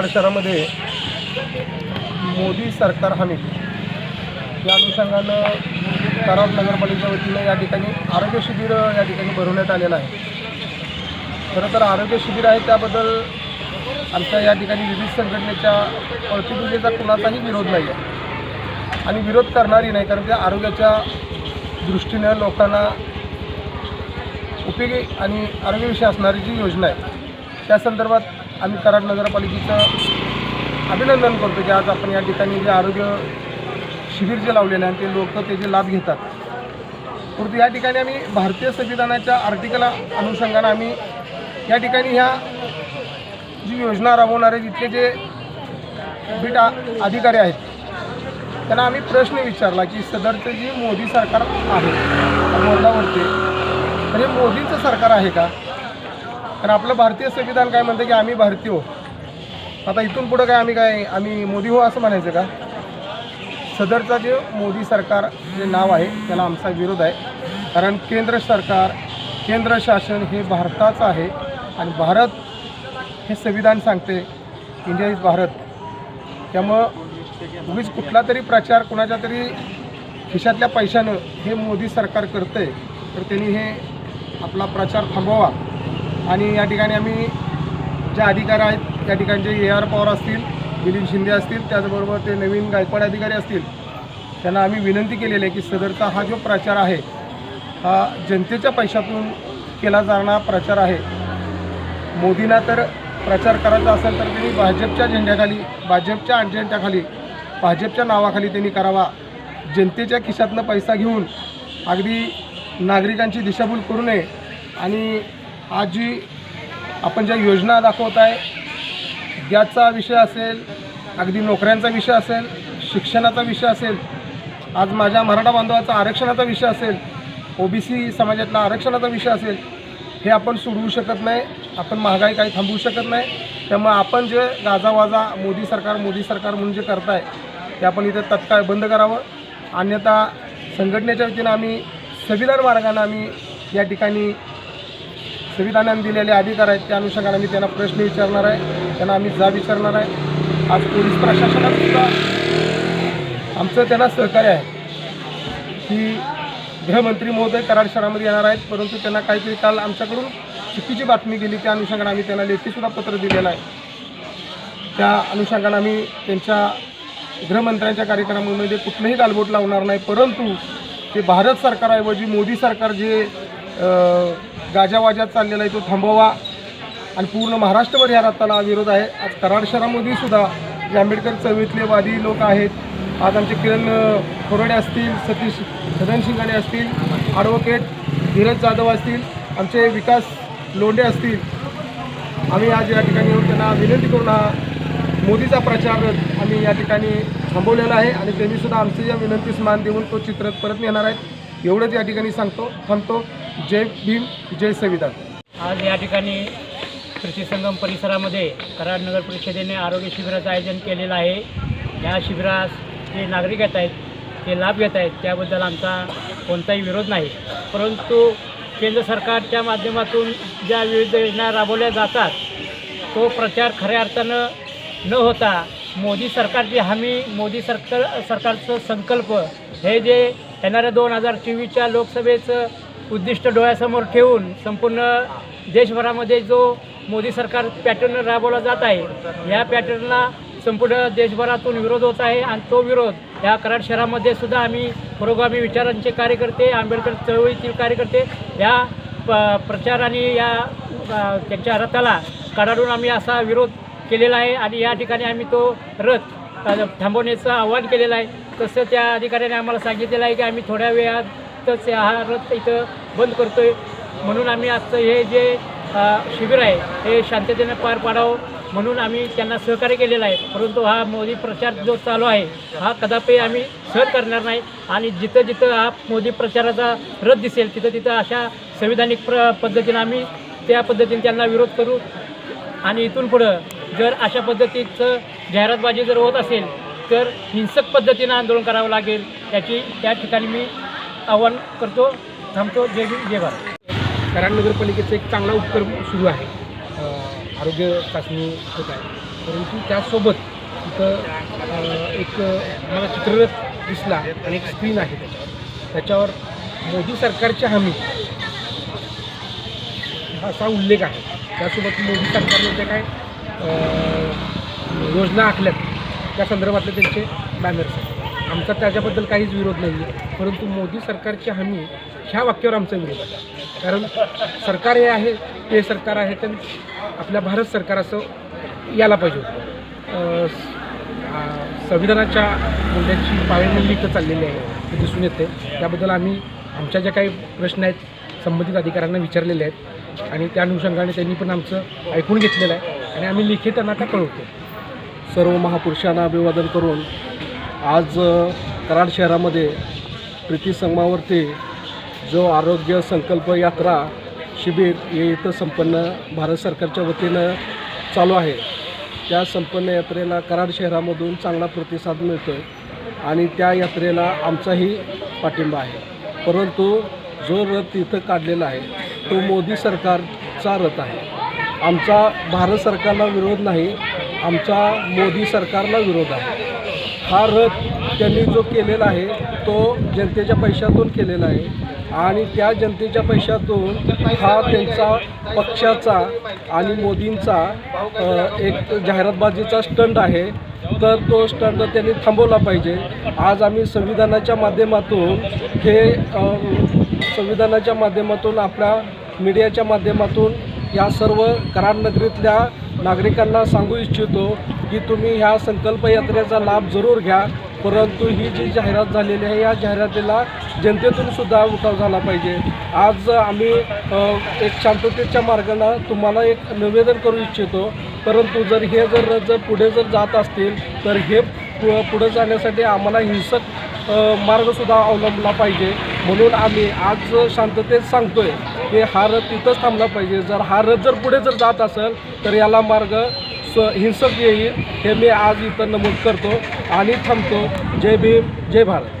कराड शहरामध्ये मोदी सरकार हमी. या अनुषंगानं कराड नगरपालिकेच्या वतीनं या ठिकाणी आरोग्य शिबिर या ठिकाणी भरवण्यात आलेलं आहे. खरं तर आरोग्य शिबिर आहे त्याबद्दल आमच्या या ठिकाणी विविध संघटनेच्या प्रतिनिधीचा कुणाचाही विरोध नाही आहे. आणि विरोध करणारी नाही कारण त्या आरोग्याच्या दृष्टीनं लोकांना उपयोगी आणि आरोग्यविषयी असणारी जी योजना आहे त्या संदर्भात आम्ही कराड नगरपालिकेचं अभिनंदन करतो की आज आपण या ठिकाणी जे आरोग्य शिबिर जे लावलेलं आहे ते लोक त्याचे लाभ घेतात. परंतु या ठिकाणी आम्ही भारतीय संविधानाच्या आर्टिकल अनुषंगानं आम्ही या ठिकाणी ह्या जी योजना राबवणारे जिथले जे बीट अधिकारी आहेत त्यांना आम्ही प्रश्न विचारला की सदरचं जी मोदी सरकार आहे बोर्डावरती तर हे मोदींचं सरकार आहे का? कारण आपलं भारतीय संविधान काय म्हणतं की आम्ही भारतीय हो. आता इथून पुढं काय आम्ही काय आम्ही मोदी हो असं म्हणायचं का? सदरचं जे मोदी सरकार जे नाव आहे त्याला आमचा विरोध आहे. कारण केंद्र सरकार केंद्र शासन हे भारताचं आहे आणि भारत हे संविधान सांगते इंडिया इज भारत. त्यामुळं उगीच कुठला तरी प्रचार कुणाच्या तरी खिशातल्या पैशानं हे मोदी सरकार करतं आहे तर त्यांनी हे आपला प्रचार थांबवावा. आणि या ठिकाणी आम्ही जे अधिकारी आहेत त्या ठिकाणचे ए आर पवार असतील दिलीप शिंदे असतील त्याचबरोबर ते नवीन गायकवाड अधिकारी असतील त्यांना आम्ही विनंती केलेली आहे की सदरचा हा जो प्रचार आहे हा जनतेच्या पैशातून केला जाणारा प्रचार आहे. मोदींना तर प्रचार करायचा असेल तर त्यांनी भाजपच्या झेंड्याखाली भाजपच्या अजेंड्याखाली भाजपच्या नावाखाली त्यांनी करावा. जनतेच्या खिशातनं पैसा घेऊन अगदी नागरिकांची दिशाभूल करू नये आणि आज जी आपण ज्या योजना दाखवत आहे गॅसचा विषय असेल अगदी नोकऱ्यांचा विषय असेल शिक्षणाचा विषय असेल आज माझ्या मराठा बांधवाचा आरक्षणाचा विषय असेल ओबीसी समाजातला आरक्षणाचा विषय असेल हे आपण सोडवू शकत नाही आपण महागाई काही थांबवू शकत नाही. त्यामुळे आपण जे गाजावाजा मोदी सरकार मोदी सरकार म्हणून जे करताय ते आपण इथे तत्काळ बंद करावं. अन्यथा संघटनेच्या वतीनं आम्ही सविलर मार्गाने आम्ही या ठिकाणी संविधानाने दिलेले अधिकार आहेत त्या अनुषंगाने आम्ही त्यांना प्रश्न विचारणार आहे. त्यांना आम्ही जा विचारणार आहे. आज पोलीस प्रशासनात सुद्धा आमचं त्यांना सहकार्य आहे की गृहमंत्री महोदय कराड शहरामध्ये येणार आहेत परंतु त्यांना काहीतरी काल आमच्याकडून चुकीची बातमी गेली. त्या अनुषंगाने आम्ही त्यांना लेखीसुद्धा पत्र दिलेलं आहे. त्या अनुषंगाने आम्ही त्यांच्या गृहमंत्र्यांच्या कार्यक्रमामध्ये कुठलंही गालबोट लावणार नाही परंतु ते भारत सरकारऐवजी मोदी सरकार जे गाजावाजात चाललेला आहे तो थांबवा. आणि पूर्ण महाराष्ट्रभर या रथाला विरोध आहे. आज कराड शहरामध्ये सुद्धा जे आंबेडकर चळवळीतले वादी लोक आहेत. आज आमचे किरण खोरडे असतील सतीश सदन शिंगाणे असतील ॲडव्होकेट धीरज जाधव असतील आमचे विकास लोंढे असतील. आम्ही आज या ठिकाणी येऊन त्यांना विनंती करून हा मोदीचा प्रचार आम्ही या ठिकाणी थांबवलेला आहे. आणि त्यांनीसुद्धा सुद्धा या विनंतीस मान देऊन तो चित्र परत नेणार आहेत. एवढंच या ठिकाणी सांगतो थांबतो. जय भीम जय संविधान. आज या ठिकाणी कृषी संगम परिसरामध्ये कराड नगर परिषदेने आरोग्य शिबिराचं आयोजन केलेलं आहे. या शिबिरास जे नागरिक येत आहेत ते लाभ घेत आहेत त्याबद्दल आमचा कोणताही विरोध नाही. परंतु केंद्र सरकारच्या माध्यमातून ज्या विविध योजना राबवल्या जातात तो प्रचार खऱ्या अर्थानं न होता मोदी सरकारची हमी मोदी सरकार सरकारचं संकल्प हे जे येणाऱ्या दोन हजार चोवीसच्या लोकसभेचं उद्दिष्ट डोळ्यासमोर ठेवून संपूर्ण देशभरामध्ये जो मोदी सरकार पॅटर्न राबवला जात आहे या पॅटर्नला संपूर्ण देशभरातून विरोध होत आहे आणि तो विरोध या कराड शहरामध्ये सुद्धा आम्ही पुरोगामी विचारांचे कार्यकर्ते आंबेडकर चळवळीतील कार्यकर्ते या प प्रचार आणि या त्यांच्या रथाला काढाडून आम्ही असा विरोध केलेला आहे आणि या ठिकाणी आम्ही तो रथ थांबवण्याचं आवाहन केलेलं आहे. तसं त्या अधिकाऱ्याने आम्हाला सांगितलेलं आहे की आम्ही थोड्या वेळात वेळातच हा रथ इथं बंद करतो आहे म्हणून आम्ही आजचं हे जे शिबिर आहे हे शांततेने पार पाडावं. म्हणून आम्ही त्यांना सहकार्य केलेलं आहे. परंतु हा मोदी प्रचार जो चालू आहे हा कदापि आम्ही सहन करणार नाही. आणि जिथं जिथं हा मोदी प्रचाराचा रथ दिसेल तिथं तिथं अशा संविधानिक प्र पद्धतीनं आम्ही त्या पद्धतीने त्यांना विरोध करू. आणि इथून पुढं जर अशा पद्धतीचं जाहिरातबाजी जर होत असेल तर हिंसक पद्धतीनं आंदोलन करावं लागेल. याची त्या ठिकाणी मी आव्हान करतो थांबतो जय भीम जय भारत. कराड नगरपालिकेचा एक चांगला उपक्रम सुरू आहे. आरोग्य चाचणी होत आहे. परंतु त्यासोबत तिथं एक मला चित्ररथ दिसला आणि एक स्क्रीन आहे. त्याच्यावर त्याच्यावर मोदी सरकारची हमी हा असा उल्लेख आहे. त्यासोबत मोदी सरकारने जे काय योजना आखल्यात त्या संदर्भातले त्यांचे बॅनर्स आहेत. आमचा त्याच्याबद्दल काहीच विरोध नाही आहे परंतु मोदी सरकारची हमी ह्या वाक्यावर आमचा विरोध आहे. कारण सरकार हे आहे ते सरकार आहे तर आपल्या भारत सरकार असं यायला पाहिजे होतं. संविधानाच्या मुद्द्याची पायमल्ली इथं चाललेली आहे ते दिसून येते त्याबद्दल आम्ही आमच्या ज्या काही प्रश्न आहेत संबंधित अधिकाऱ्यांना विचारलेले आहेत आणि त्या अनुषंगाने त्यांनी पण आमचं ऐकून घेतलेलं आहे आणि आम्ही लिखित त्यांना त्या कळवतो सर्व महापुरुषांना अभिवादन करून आज कराड शहरामध्ये प्रीती संगमावरती जो आरोग्य संकल्प यात्रा शिबिर हे इथं संपन्न भारत सरकारच्या वतीनं चालू आहे. त्या संपन्न यात्रेला कराड शहरामधून चांगला प्रतिसाद मिळतो आहे आणि त्या यात्रेला आमचाही पाठिंबा आहे. परंतु जो रथ इथं काढलेला आहे तो मोदी सरकारचा रथ आहे. आमचा भारत सरकारला विरोध नाही आमचा मोदी सरकारला विरोध आहे. हा रथ त्यांनी जो केलेला आहे तो जनतेच्या पैशातून केलेला आहे. आणि त्या जनतेच्या पैशातून हा त्यांचा पक्षाचा आणि मोदींचा एक जाहिरातबाजीचा स्टंट आहे. तर तो स्टंट त्यांनी थांबवला पाहिजे. आज आम्ही संविधानाच्या माध्यमातून हे संविधानाच्या माध्यमातून आपल्या मीडियाच्या माध्यमातून या सर्व कराडनगरीतल्या नागरिकांना सांगू इच्छितो की तुम्ही ह्या संकल्प यात्रेचा लाभ जरूर घ्या परंतु ही जी जाहिरात झालेली आहे या जाहिरातीला जनतेतून सुद्धा उठाव झाला पाहिजे. आज आम्ही एक शांततेच्या मार्गानं तुम्हाला एक निवेदन करू इच्छितो परंतु जर हे जर जर पुढे जर जात असतील तर हे पु- पुढे जाण्यासाठी आम्हाला हिंसक मार्गसुद्धा अवलंबला पाहिजे. म्हणून आम्ही आज शांततेत सांगतोय. की हा रथ तिथंच थांबला पाहिजे. जर हा रथ जर पुढे जर जात असेल तर याला मार्ग स्व हिंसक येईल हे मी आज इथं नमूद करतो आणि थांबतो. जय भीम जय भारत.